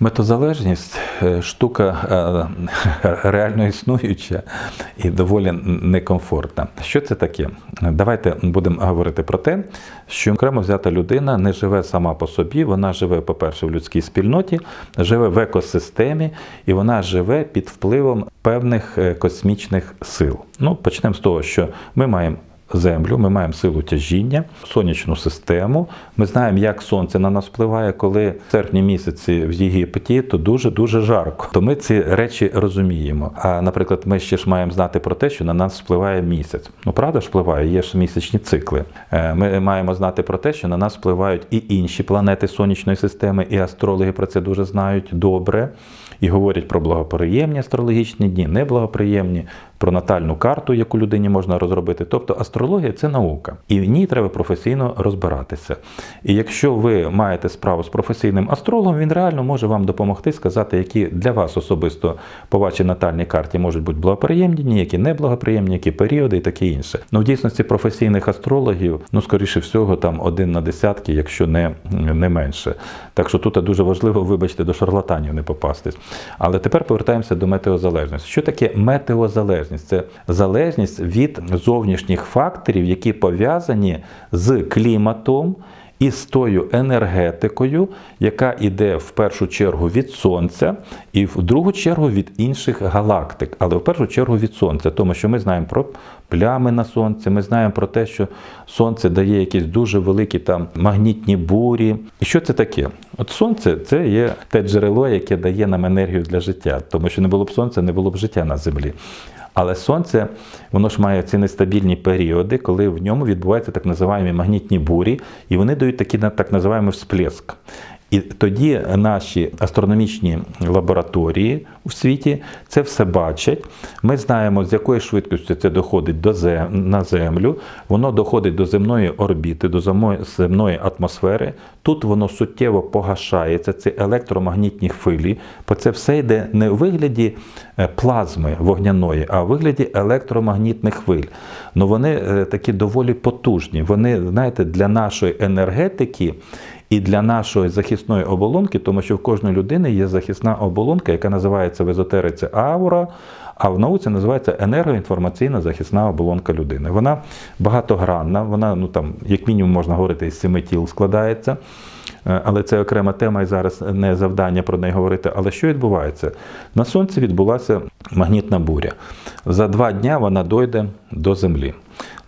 Метозалежність е, штука е, реально існуюча і доволі некомфортна. Що це таке? Давайте будемо говорити про те, що окремо взята людина не живе сама по собі, вона живе, по-перше, в людській спільноті, живе в екосистемі і вона живе під впливом певних е, космічних сил. Ну, почнемо з того, що ми маємо Землю, ми маємо силу тяжіння, сонячну систему. Ми знаємо, як сонце на нас впливає, коли в серпні місяці в Єгипті, то дуже дуже жарко. То ми ці речі розуміємо. А наприклад, ми ще ж маємо знати про те, що на нас впливає місяць. Ну правда ж впливає, є ж місячні цикли. Е, Ми маємо знати про те, що на нас впливають і інші планети сонячної системи, і астрологи про це дуже знають добре. І говорять про благоприємні астрологічні дні, неблагоприємні, про натальну карту, яку людині можна розробити. Тобто астрологія це наука, і в ній треба професійно розбиратися. І якщо ви маєте справу з професійним астрологом, він реально може вам допомогти сказати, які для вас особисто по вашій натальній карті можуть бути благоприємні які неблагоприємні, які періоди і таке інше. Ну в дійсності професійних астрологів, ну скоріше всього, там один на десятки, якщо не, не менше. Так що тут дуже важливо, вибачте, до шарлатанів не попастись. Але тепер повертаємося до метеозалежності. Що таке метеозалежність? Це залежність від зовнішніх факторів, які пов'язані з кліматом і з тою енергетикою, яка йде в першу чергу від Сонця, і в другу чергу від інших галактик, але в першу чергу від Сонця, тому що ми знаємо про плями на сонці, ми знаємо про те, що сонце дає якісь дуже великі там магнітні бурі. І що це таке? От сонце це є те джерело, яке дає нам енергію для життя, тому що не було б сонця, не було б життя на землі. Але сонце, воно ж має ці нестабільні періоди, коли в ньому відбуваються так називаємо магнітні бурі, і вони дають такий так називаємо всплеск. І тоді наші астрономічні лабораторії у світі це все бачать. Ми знаємо, з якою швидкістю це доходить до зем... на Землю, воно доходить до земної орбіти, до земної атмосфери. Тут воно суттєво погашається, ці електромагнітні хвилі, бо це все йде не в вигляді плазми вогняної, а в вигляді електромагнітних хвиль. Ну вони е, такі доволі потужні. Вони, знаєте, для нашої енергетики. І для нашої захисної оболонки, тому що в кожної людини є захисна оболонка, яка називається в езотериці аура, а в науці називається енергоінформаційна захисна оболонка людини. Вона багатогранна, вона, ну там, як мінімум, можна говорити, із семи тіл складається. Е, але це окрема тема, і зараз не завдання про неї говорити. Але що відбувається? На сонці відбулася магнітна буря. За два дні вона дойде до землі.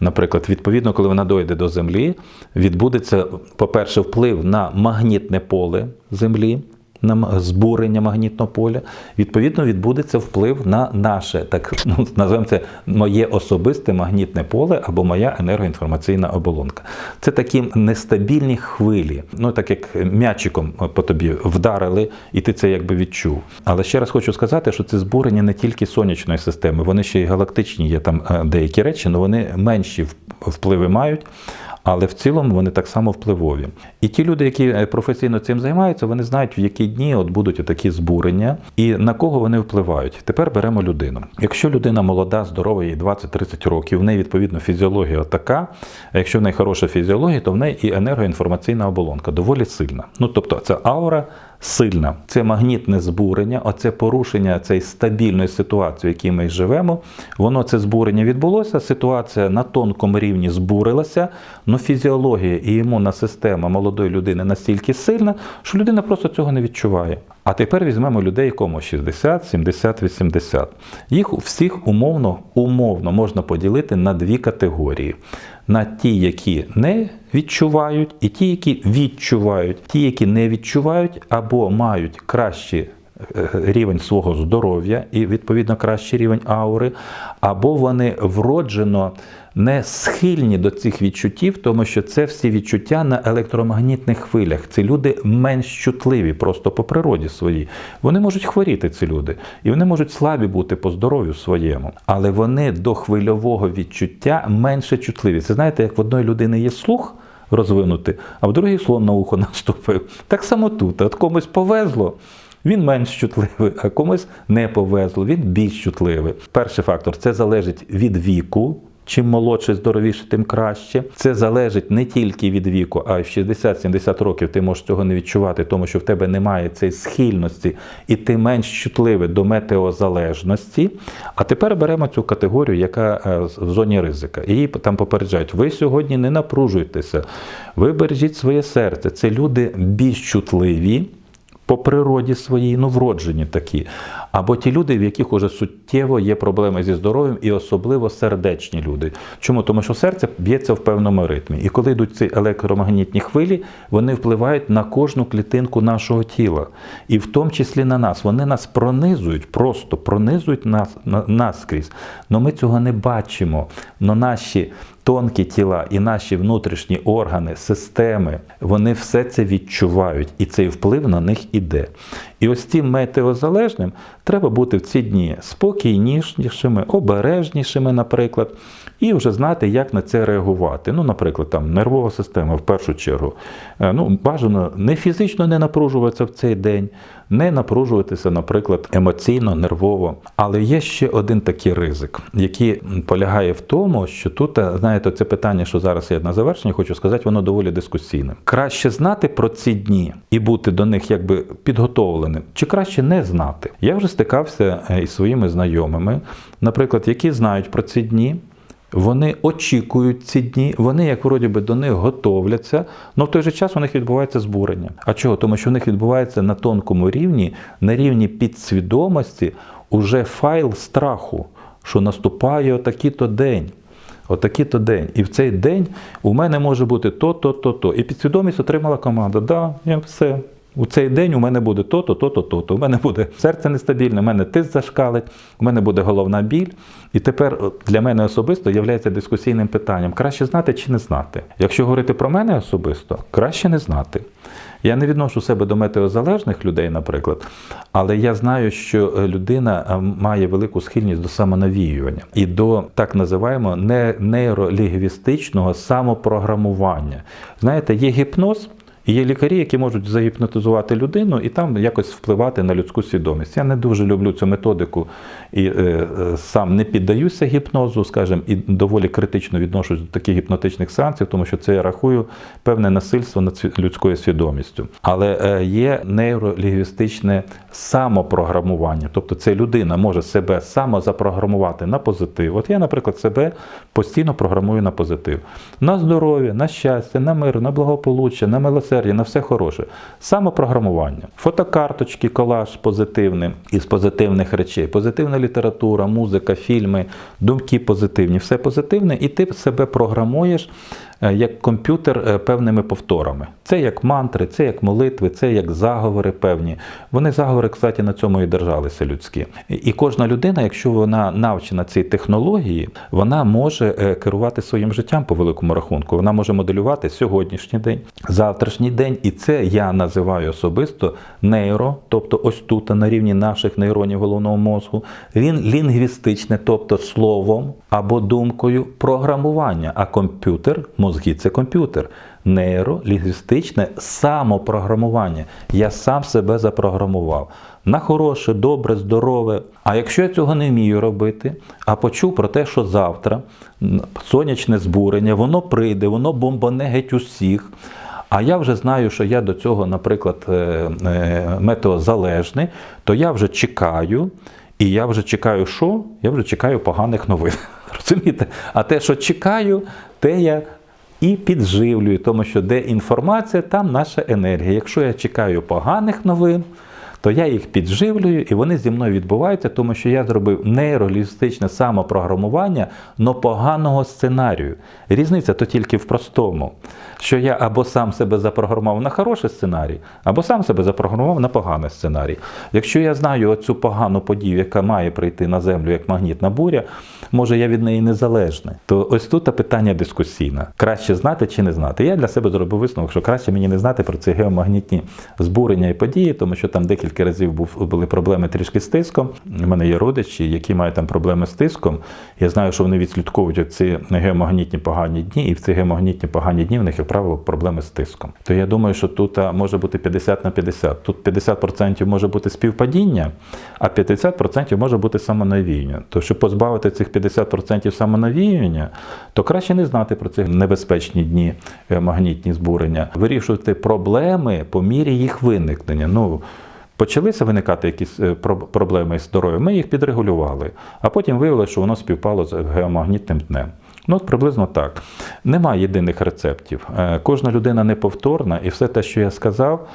Наприклад, відповідно, коли вона дойде до землі, відбудеться, по-перше, вплив на магнітне поле Землі на збурення магнітного поля, відповідно, відбудеться вплив на наше, так ну, називаємо це моє особисте магнітне поле або моя енергоінформаційна оболонка. Це такі нестабільні хвилі, ну так як м'ячиком по тобі вдарили, і ти це якби відчув. Але ще раз хочу сказати, що це збурення не тільки сонячної системи, вони ще й галактичні, є там е, деякі речі, але вони менші впливи мають але в цілому вони так само впливові. І ті люди, які е, професійно цим займаються, вони знають, в які дні от будуть такі збурення і на кого вони впливають. Тепер беремо людину. Якщо людина молода, здорова, їй 20-30 років, в неї відповідно фізіологія така. А якщо в неї хороша фізіологія, то в неї і енергоінформаційна оболонка доволі сильна. Ну тобто, це аура сильна. Це магнітне збурення, оце порушення цієї стабільної ситуації, в якій ми живемо. Воно це збурення відбулося. Ситуація на тонкому рівні збурилася, але фізіологія і імунна система молодої людини настільки сильна, що людина просто цього не відчуває. А тепер візьмемо людей, кому 60, 70, 80. Їх всіх умовно умовно можна поділити на дві категорії: на ті, які не відчувають, і ті, які відчувають, ті, які не відчувають або мають кращі. Е, рівень свого здоров'я і, відповідно, кращий рівень аури, або вони вроджено не схильні до цих відчуттів, тому що це всі відчуття на електромагнітних хвилях. Ці люди менш чутливі просто по природі своїй. Вони можуть хворіти, ці люди, і вони можуть слабі бути по здоров'ю своєму, але вони до хвильового відчуття менше чутливі. Це знаєте, як в одної людини є слух. Розвинути, а в другий слон на ухо наступив. Так само тут. От комусь повезло, він менш чутливий, а комусь не повезло, він більш чутливий. Перший фактор це залежить від віку чим молодший, здоровіше, тим краще. Це залежить не тільки від віку, а й в 60-70 років ти можеш цього не відчувати, тому що в тебе немає цієї схильності, і ти менш чутливий до метеозалежності. А тепер беремо цю категорію, яка е, в зоні ризика. Її там попереджають: ви сьогодні не напружуйтеся, ви бережіть своє серце. Це люди більш чутливі по природі своїй, ну вроджені такі. Або ті люди, в яких уже суттєво є проблеми зі здоров'ям, і особливо сердечні люди. Чому? Тому що серце б'ється в певному ритмі. І коли йдуть ці електромагнітні хвилі, вони впливають на кожну клітинку нашого тіла. І в тому числі на нас. Вони нас пронизують, просто пронизують нас на- наскрізь. Но ми цього не бачимо. Но наші тонкі тіла і наші внутрішні органи, системи, вони все це відчувають, і цей вплив на них іде. І ось тим метеозалежним треба бути в ці дні спокійнішими, обережнішими, наприклад, і вже знати, як на це реагувати. Ну, наприклад, там нервова система в першу чергу. Е, Ну, бажано не фізично не напружуватися в цей день, не напружуватися, наприклад, емоційно, нервово. Але є ще один такий ризик, який полягає в тому, що тут, е, знаєте, це питання, що зараз я на завершення хочу сказати, воно доволі дискусійне. Краще знати про ці дні і бути до них якби підготовленим, чи краще не знати. Я вже стикався е, із своїми знайомими, наприклад, які знають про ці дні. Вони очікують ці дні, вони, як вроді би, до них готовляться, але в той же час у них відбувається збурення. А чого? Тому що у них відбувається на тонкому рівні, на рівні підсвідомості, уже файл страху, що наступає отакий-то день. Отакий-то день. І в цей день у мене може бути то, то, то, то. І підсвідомість отримала команда. Да, я все. У цей день у мене буде то-то, то-то, то-то. У мене буде серце нестабільне, у мене тиск зашкалить, у мене буде головна біль. І тепер для мене особисто є дискусійним питанням: краще знати чи не знати. Якщо говорити про мене особисто, краще не знати. Я не відношу себе до метеозалежних людей, наприклад, але я знаю, що е, людина е, має велику схильність до самонавіювання і до так називаємо не- нейролінгвістичного самопрограмування. Знаєте, є гіпноз. І є лікарі, які можуть загіпнотизувати людину і там якось впливати на людську свідомість. Я не дуже люблю цю методику і е, е, сам не піддаюся гіпнозу, скажімо, і доволі критично відношусь до таких гіпнотичних сеансів, тому що це я рахую певне насильство над людською свідомістю. Але е, є нейролінгвістичне самопрограмування, тобто це людина може себе самозапрограмувати на позитив. От я, наприклад, себе постійно програмую на позитив, на здоров'я, на щастя, на мир, на благополуччя, на милосердя, на все хороше. Самопрограмування. Фотокарточки, колаж позитивний із позитивних речей, позитивна література, музика, фільми, думки позитивні, все позитивне, і ти себе програмуєш як комп'ютер е, певними повторами. Це як мантри, це як молитви, це як заговори певні. Вони заговори, кстати, на цьому і держалися людські. І- кожна людина, якщо вона навчена цій технології, вона може е, керувати своїм життям по великому рахунку. Вона може моделювати сьогоднішній день, завтрашній день, і це я називаю особисто нейро, тобто ось тут на рівні наших нейронів головного мозку. Він лінгвістичне, тобто словом або думкою програмування. А комп'ютер, мозги це комп'ютер. Нейролінгвістичне самопрограмування. Я сам себе запрограмував на хороше, добре, здорове. А якщо я цього не вмію робити, а почув про те, що завтра сонячне збурення, воно прийде, воно бомбане геть усіх. А я вже знаю, що я до цього, наприклад, е, е, метеозалежний, то я вже чекаю, і я вже чекаю, що? Я вже чекаю поганих новин. Розумієте? А те, що чекаю, те я і підживлюю, тому що де інформація, там наша енергія. Якщо я чекаю поганих новин, то я їх підживлюю, і вони зі мною відбуваються, тому що я зробив нейролістичне самопрограмування, но поганого сценарію. Різниця то тільки в простому, що я або сам себе запрограмував на хороший сценарій, або сам себе запрограмував на поганий сценарій. Якщо я знаю оцю погану подію, яка має прийти на землю як магнітна буря, може я від неї незалежний. То ось тут питання дискусійне. Краще знати чи не знати. Я для себе зробив висновок, що краще мені не знати про ці геомагнітні збурення і події, тому що там декілька разів був, були проблеми трішки з тиском. У мене є родичі, які мають там проблеми з тиском. Я знаю, що вони відслідковують ці геомагнітні погані дні, і в ці геомагнітні погані дні в них правило, проблеми з тиском. То я думаю, що тут може бути 50 на 50. Тут 50% може бути співпадіння, а 50% може бути самонавіяння. То щоб позбавити цих 50% самонавіяння, то краще не знати про ці небезпечні дні е, магнітні збурення, вирішувати проблеми по мірі їх виникнення. Ну, Почалися виникати якісь е, проблеми з здоров'ям, ми їх підрегулювали, а потім виявилося, що воно співпало з геомагнітним днем. Ну, от приблизно так. Немає єдиних рецептів. Е, Кожна людина неповторна, і все те, що я сказав,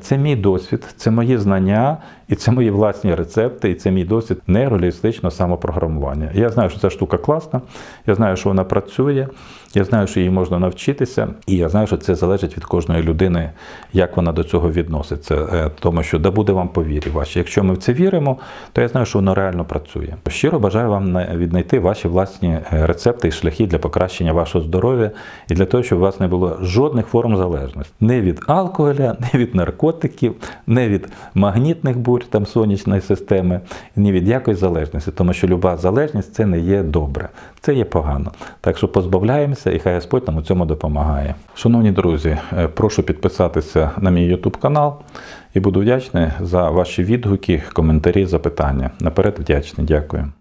це мій досвід, це мої знання, і це мої власні рецепти, і це мій досвід нейролінгвістичного самопрограмування. Я знаю, що ця штука класна, я знаю, що вона працює, я знаю, що її можна навчитися, і я знаю, що це залежить від кожної людини, як вона до цього відноситься. Е, Тому що да буде вам повірі ваші. Якщо ми в це віримо, то я знаю, що воно реально працює. Щиро бажаю вам віднайти ваші власні е, рецепти і шляхи для покращення вашого здоров'я і для того, щоб у вас не було жодних форм залежності. Не від алкоголя, не від наркотиків, не від магнітних бурь там сонячної системи, ні від якої залежності, тому що люба залежність це не є добре, це є погано. Так що позбавляємося, і хай Господь нам у цьому допомагає. Шановні друзі, е, прошу підписатися на мій YouTube канал і буду вдячний за ваші відгуки, коментарі, запитання. Наперед вдячний. Дякую.